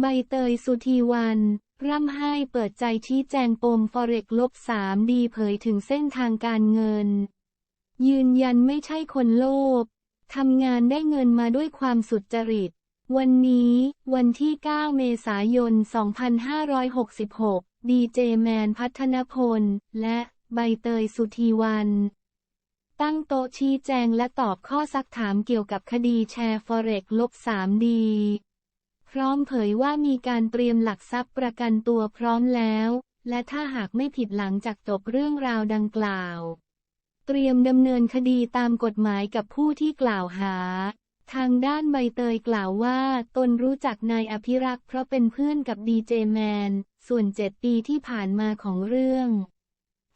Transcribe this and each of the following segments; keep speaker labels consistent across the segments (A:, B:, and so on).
A: ใบเตยสุธีวัน ร่ำไห้เปิดใจชี้แจงปมฟอเร็กลบสามดีเผยถึงเส้นทางการเงิน ยืนยันไม่ใช่คนโลภทำงานได้เงินมาด้วยความสุจริต วันนี้ วันที่ 9 เมษายน 2566 ดีเจแมนพัฒนพล และใบเตยสุธีวัน ตั้งโต๊ะชี้แจงและตอบข้อซักถามเกี่ยวกับคดีแชร์ฟอเร็กลบ3ดี พร้อมเผยว่ามีการเตรียมหลักทรัพย์ประกันตัวพร้อมแล้ว และถ้าหากไม่ผิดหลังจากจบเรื่องราวดังกล่าว เตรียมดำเนินคดีตามกฎหมายกับผู้ที่กล่าวหา ทางด้านใบเตยกล่าวว่า ตนรู้จักนายอภิรักษ์เพราะเป็นเพื่อนกับดีเจแมน ส่วนเจ็ดปีที่ผ่านมาของเรื่อง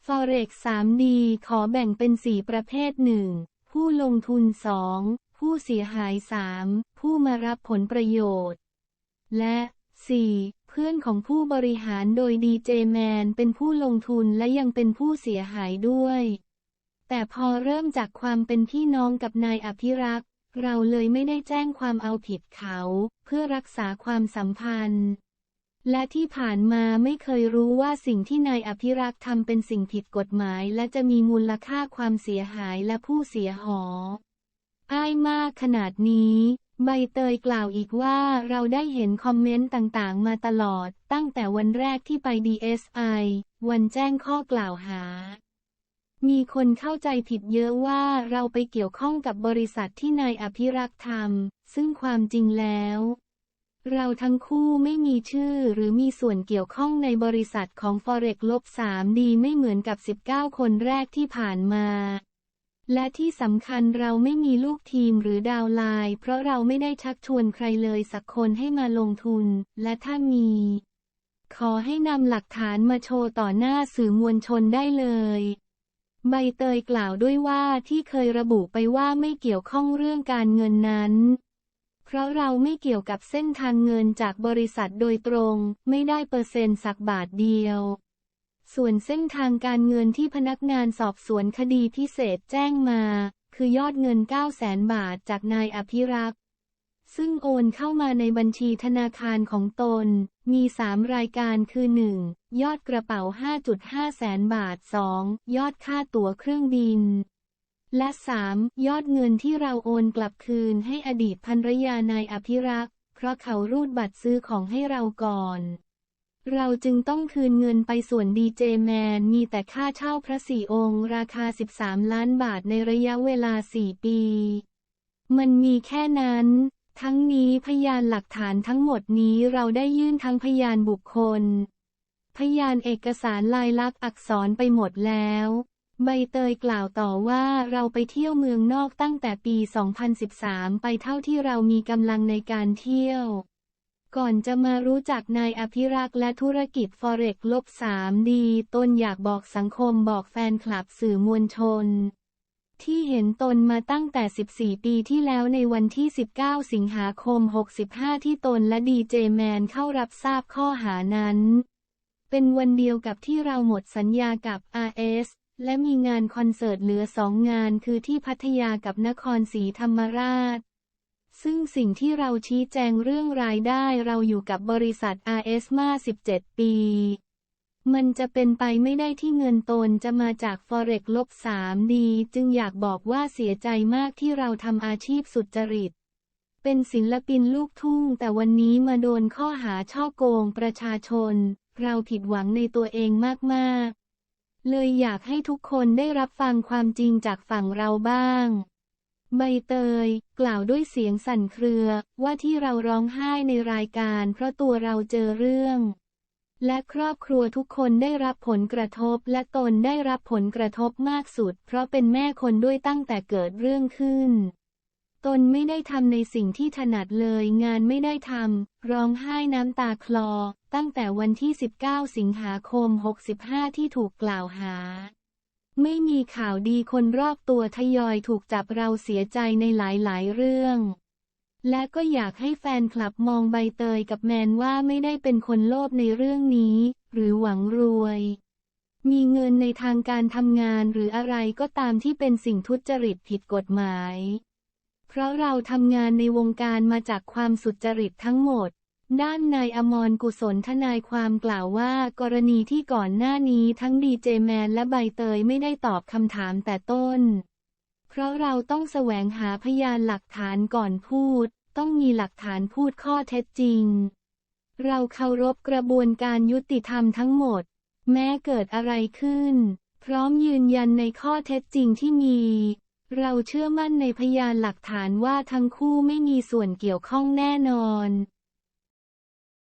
A: Forex 3D ขอแบ่งเป็น4ประเภท 1. ผู้ลงทุน 2. ผู้เสียหาย 3. ผู้มารับผลประโยชน์ และ 4. เพื่อนของผู้บริหารโดยดีเจแมนเป็นผู้ลงทุนและยังเป็นผู้เสียหายด้วย แต่พอเริ่มจากความเป็นพี่น้องกับนายอภิรักษ์ เราเลยไม่ได้แจ้งความเอาผิดเขา เพื่อรักษาความสัมพันธ์ และที่ผ่านมาไม่เคยรู้ว่าสิ่งที่นายอภิรักษ์ทำเป็นสิ่งผิดกฎหมาย และจะมีมูลค่าความเสียหายและผู้เสียหออ้ายมากขนาดนี้ ใบเตยกล่าวอีกว่าเราได้เห็นคอมเมนต์ต่างๆ มาตลอด ตั้งแต่วันแรกที่ไป DSI วันแจ้งข้อกล่าวหา มีคนเข้าใจผิดเยอะว่าเราไปเกี่ยวข้องกับบริษัทที่นายอภิรักษ์ทำซึ่งความจริงแล้ว เราทั้งคู่ไม่มีชื่อหรือมีส่วนเกี่ยวข้องในบริษัทของ Forex ลบ3ดีไม่เหมือนกับ 19 คนแรกที่ผ่านมา และที่สำคัญเราไม่มีลูกทีมหรือดาวไลน์เพราะเราไม่ได้ชักชวนใครเลยสักคนให้มาลงทุน และถ้ามี ขอให้นำหลักฐานมาโชว์ต่อหน้าสื่อมวลชนได้เลยใบเตยกล่าวด้วยว่าที่เคยระบุไปว่าไม่เกี่ยวข้องเรื่องการเงินนั้น เพราะเราไม่เกี่ยวกับเส้นทางเงินจากบริษัทโดยตรง ไม่ได้เปอร์เซ็นต์สักบาทเดียว ส่วนเส้นทางการเงินที่พนักงานสอบสวนคดีพิเศษแจ้งมา คือยอดเงิน 9 0 0แสนบาทจากนายอภิรักษ์ ซึ่งโอนเข้ามาในบัญชีธนาคารของตน มี 3 รายการคือ 1. ยอดกระเป๋า 5.5 แสนบาท 2. ยอดค่าตั๋วเครื่องบิน และ 3. ยอดเงินที่เราโอนกลับคืนให้อดีตภรรยานายอภิรักษ์ เพราะเขารูดบัตรซื้อของให้เราก่อน เราจึงต้องคืนเงินไปส่วนดีเจแมนมีแต่ค่าเช่าพระสี่องค์ ราคา 13 ล้านบาทในระยะเวลา 4 ปี มันมีแค่นั้น ทั้งนี้พยานหลักฐานทั้งหมดนี้เราได้ยื่นทั้งพยานบุคคล พยานเอกสารลายลักษณ์อักษรไปหมดแล้วใบเตยกล่าวต่อว่าเราไปเที่ยวเมืองนอกตั้งแต่ปี 2013 ไปเท่าที่เรามีกำลังในการเที่ยว ก่อนจะมารู้จักนายอภิรักษ์และธุรกิจ Forex ลบ3ดีตนอยากบอกสังคมบอกแฟนคลับสื่อมวลชน ที่เห็นตนมาตั้งแต่ 14 ปีที่แล้วในวันที่ 19 สิงหาคม 65 ที่ตนและดีเจแมนเข้ารับทราบข้อหานั้น เป็นวันเดียวกับที่เราหมดสัญญากับ RS และมีงานคอนเสิร์ตเหลือสองงานคือที่พัทยากับนครศรีธรรมราช ซึ่งสิ่งที่เราชี้แจงเรื่องรายได้เราอยู่กับบริษัท RS มา 17 ปี มันจะเป็นไปไม่ได้ที่เงินตนจะมาจาก Forex ลบ3ดี จึงอยากบอกว่าเสียใจมากที่เราทำอาชีพสุจริต เป็นศิลปินลูกทุ่ง แต่วันนี้มาโดนข้อหาช่อโกงประชาชน เราผิดหวังในตัวเองมาก ๆ เลยอยากให้ทุกคนได้รับฟังความจริงจากฝั่งเราบ้าง ใบเตย กล่าวด้วยเสียงสั่นเครือว่าที่เราร้องไห้ในรายการเพราะตัวเราเจอเรื่อง และครอบครัวทุกคนได้รับผลกระทบและตนได้รับผลกระทบมากสุด เพราะเป็นแม่คนด้วยตั้งแต่เกิดเรื่องขึ้น ตนไม่ได้ทำในสิ่งที่ถนัดเลยงานไม่ได้ทำร้องไห้น้ำตาคลอ ตั้งแต่วันที่ 19 สิงหาคม 65 ที่ถูกกล่าวหา ไม่มีข่าวดีคนรอบตัวทยอยถูกจับเราเสียใจในหลายๆ เรื่อง และก็อยากให้แฟนคลับมองใบเตยกับแมนว่าไม่ได้เป็นคนโลภในเรื่องนี้ หรือหวังรวย มีเงินในทางการทำงานหรืออะไรก็ตามที่เป็นสิ่งทุจริตผิดกฎหมาย เพราะเราทำงานในวงการมาจากความสุจริตทั้งหมด ด้านนายอมรกุศลทนายความกล่าวว่า กรณีที่ก่อนหน้านี้ทั้งดีเจแมนและใบเตยไม่ได้ตอบคำถามแต่ต้น เพราะเราต้องแสวงหาพยานหลักฐานก่อนพูด ต้องมีหลักฐานพูดข้อเท็จจริง เราเคารพกระบวนการยุติธรรมทั้งหมด แม้เกิดอะไรขึ้น พร้อมยืนยันในข้อเท็จจริงที่มี เราเชื่อมั่นในพยานหลักฐานว่าทั้งคู่ไม่มีส่วนเกี่ยวข้องแน่นอน